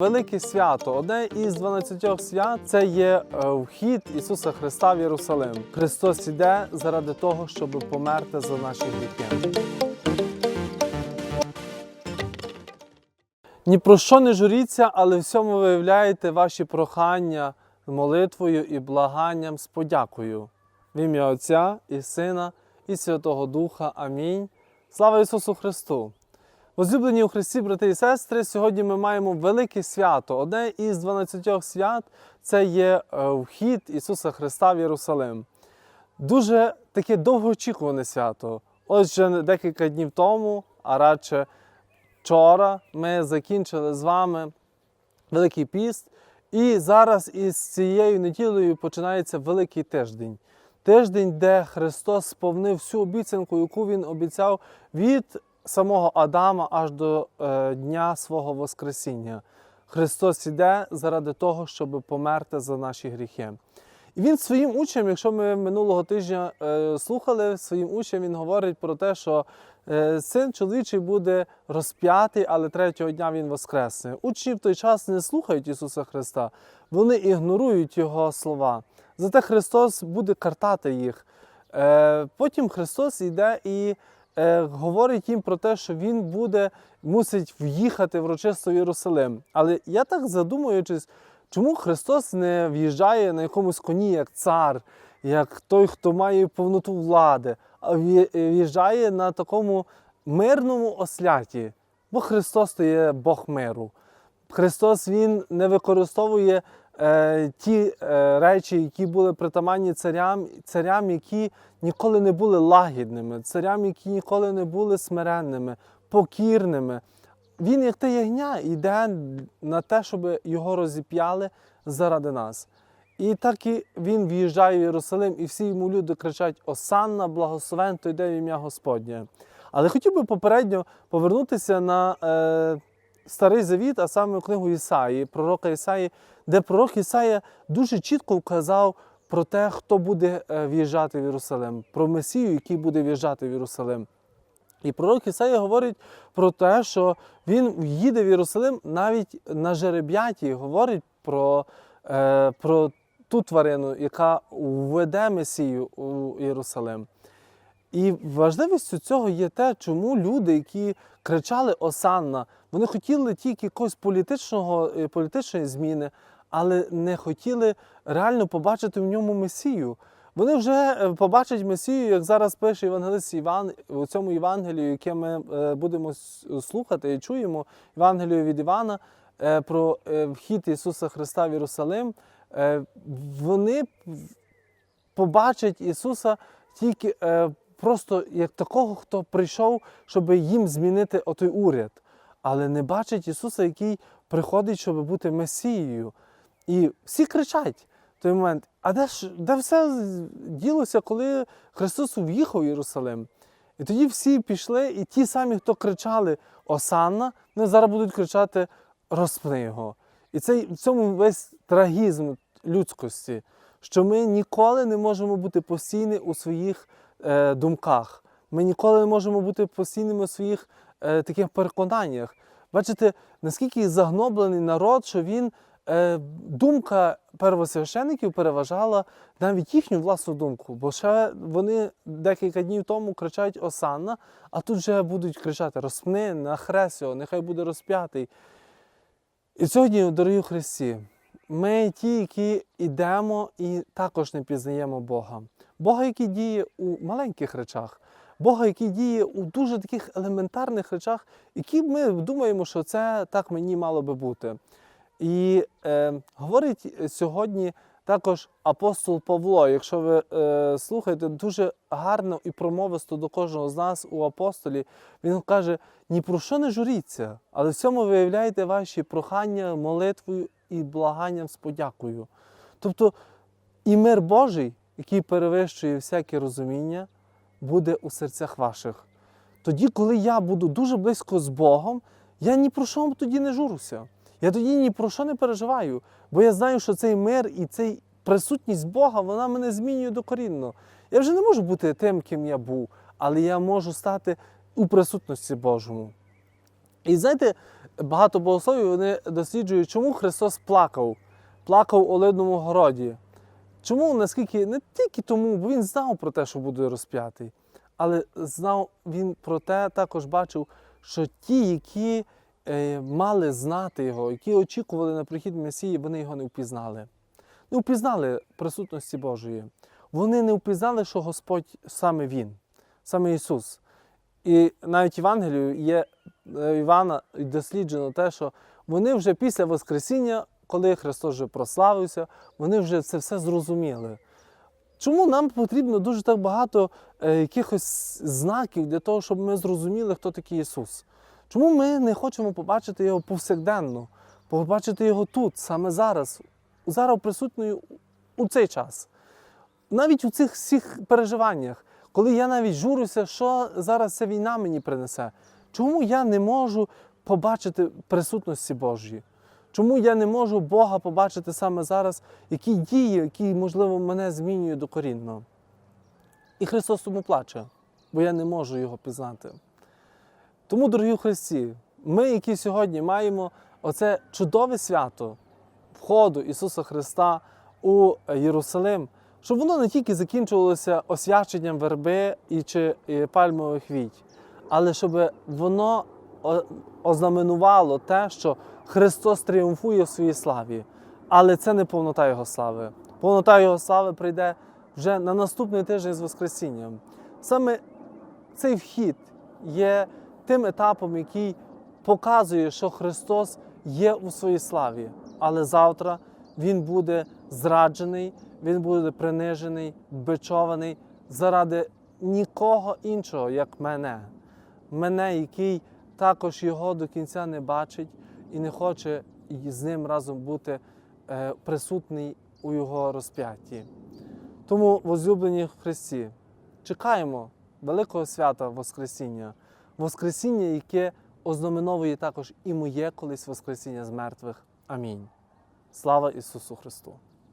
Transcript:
Велике свято, одне із 12 свят, це є е, вхід Ісуса Христа в Єрусалим. Христос іде заради того, щоб померти за наші гріхи. Ні про що не журіться, але всьому виявляєте ваші прохання молитвою і благанням з подякою. В ім'я Отця і Сина і Святого Духа. Амінь. Слава Ісусу Христу! Возлюблені у Христі, брати і сестри, сьогодні ми маємо велике свято. Одне із 12 свят це є е, вхід Ісуса Христа в Єрусалим. Дуже таке довгоочікуване свято. Отже, декілька днів тому, а радше вчора, ми закінчили з вами Великий піст. І зараз із цією неділею починається Великий тиждень. Тиждень, де Христос сповнив всю обіцянку, яку Він обіцяв від самого Адама аж до е, дня свого Воскресіння. Христос іде заради того, щоб померти за наші гріхи. І він своїм учням, якщо ми минулого тижня е, слухали, своїм учням він говорить про те, що е, син чоловічий буде розп'ятий, але третього дня він воскресне. Учні в той час не слухають Ісуса Христа, вони ігнорують Його слова. Зате Христос буде картати їх. Е, потім Христос йде і е, говорить їм про те, що Він буде, мусить в'їхати в Єрусалим. Але я так задумуючись, чому Христос не в'їжджає на якомусь коні як цар, як той, хто має повноту влади, а в'їжджає на такому мирному осляті. Бо Христос то є Бог миру. Христос Він не використовує е, ті е, речі, які були притаманні царям, царям, які ніколи не були лагідними, царям, які ніколи не були смиренними, покірними. Він, як те ягня, йде на те, щоб його розіп'яли заради нас. І так і він в'їжджає в Єрусалим, і всі йому люди кричать: Осанна, благословен, той йде ім'я Господнє. Але хотів би попередньо повернутися на е, Старий Завіт, а саме книгу Ісаї, пророка Ісаї, де пророк Ісая дуже чітко вказав про те, хто буде е, в'їжджати в Єрусалим, про Месію, який буде в'їжджати в Єрусалим. І пророк Ісая говорить про те, що він їде в Єрусалим навіть на жереб'яті, говорить про, е, про ту тварину, яка введе Месію у Єрусалим. І важливістю цього є те, чому люди, які кричали Осанна, вони хотіли тільки якогось політичного, е, політичної зміни, але не хотіли реально побачити в ньому Месію. Вони вже е, побачать Месію, як зараз пише Євангелист Іван у цьому Євангелію, яке ми е, будемо слухати і чуємо, Євангелію від Івана е, про вхід Ісуса Христа в Єрусалим. Вони побачать Ісуса тільки просто як такого, хто прийшов, щоб їм змінити отой уряд, але не бачать Ісуса, який приходить, щоб бути Месією. І всі кричать в той момент: а де ж де все ділося, коли Христос в'їхав в Єрусалим? І тоді всі пішли, і ті самі, хто кричали Осанна, вони зараз будуть кричати Розпни його. І цей, в цьому весь трагізм людськості, що ми ніколи не можемо бути постійні у своїх е, думках. Ми ніколи не можемо бути постійними у своїх е, таких переконаннях. Бачите, наскільки загноблений народ, що він думка первосвящеників переважала навіть їхню власну думку. Бо ще вони декілька днів тому кричать Осанна, а тут вже будуть кричати Розпни на хрест його, нехай буде розп'ятий. І сьогодні, дорогі Христі, ми ті, які йдемо і також не пізнаємо Бога. Бога, який діє у маленьких речах, Бога, який діє у дуже таких елементарних речах, які ми думаємо, що це так мені мало би бути. І е, говорить сьогодні також апостол Павло. Якщо ви е, слухаєте, дуже гарно і промовисто до кожного з нас у апостолі, він каже: ні про що не журіться, але в цьому виявляйте ваші прохання молитвою і благанням з подякою. Тобто і мир Божий, який перевищує всяке розуміння, буде у серцях ваших. Тоді, коли я буду дуже близько з Богом, я ні про що тоді не журуся. Я тоді ні про що не переживаю, бо я знаю, що цей мир і цей присутність Бога, вона мене змінює докорінно. Я вже не можу бути тим, ким я був, але я можу стати у присутності Божому. І знаєте, багато богословів вони досліджують, чому Христос плакав, плакав у Оливному городі. Чому, наскільки не тільки тому, бо він знав про те, що буде розп'ятий, але знав він про те, також бачив, що ті, які мали знати його, які очікували на прихід Месії, вони його не впізнали. Не впізнали присутності Божої. Вони не впізнали, що Господь саме Він, саме Ісус. І навіть Євангелію є е, Івана досліджено те, що вони вже після Воскресіння, коли Христос вже прославився, вони вже це все зрозуміли. Чому нам потрібно дуже так багато е, якихось знаків для того, щоб ми зрозуміли, хто такий Ісус? Чому ми не хочемо побачити його повсякденно, побачити його тут, саме зараз, зараз присутньою у цей час? Навіть у цих всіх переживаннях, коли я навіть журюся, що зараз ця війна мені принесе, чому я не можу побачити присутності Божої? Чому я не можу Бога побачити саме зараз, які дії, які, можливо, мене змінюють докорінно? І Христос тому плаче, бо я не можу його пізнати. Тому, дорогі Христі, ми, які сьогодні маємо оце чудове свято входу Ісуса Христа у Єрусалим, щоб воно не тільки закінчувалося освяченням верби і чи пальмових віть, але щоб воно ознаменувало те, що Христос тріумфує в своїй славі. Але це не повнота Його слави. Повнота Його слави прийде вже на наступний тиждень з Воскресінням. Саме цей вхід є тим етапом, який показує, що Христос є у своїй славі. Але завтра Він буде зраджений, Він буде принижений, бичований заради нікого іншого, як мене. Мене, який також його до кінця не бачить і не хоче з ним разом бути е, присутній у його розп'ятті. Тому, возлюблені в Христі, чекаємо великого свята Воскресіння, Воскресіння, яке ознаменовує також і моє колись Воскресіння з мертвих. Амінь. Слава Ісусу Христу!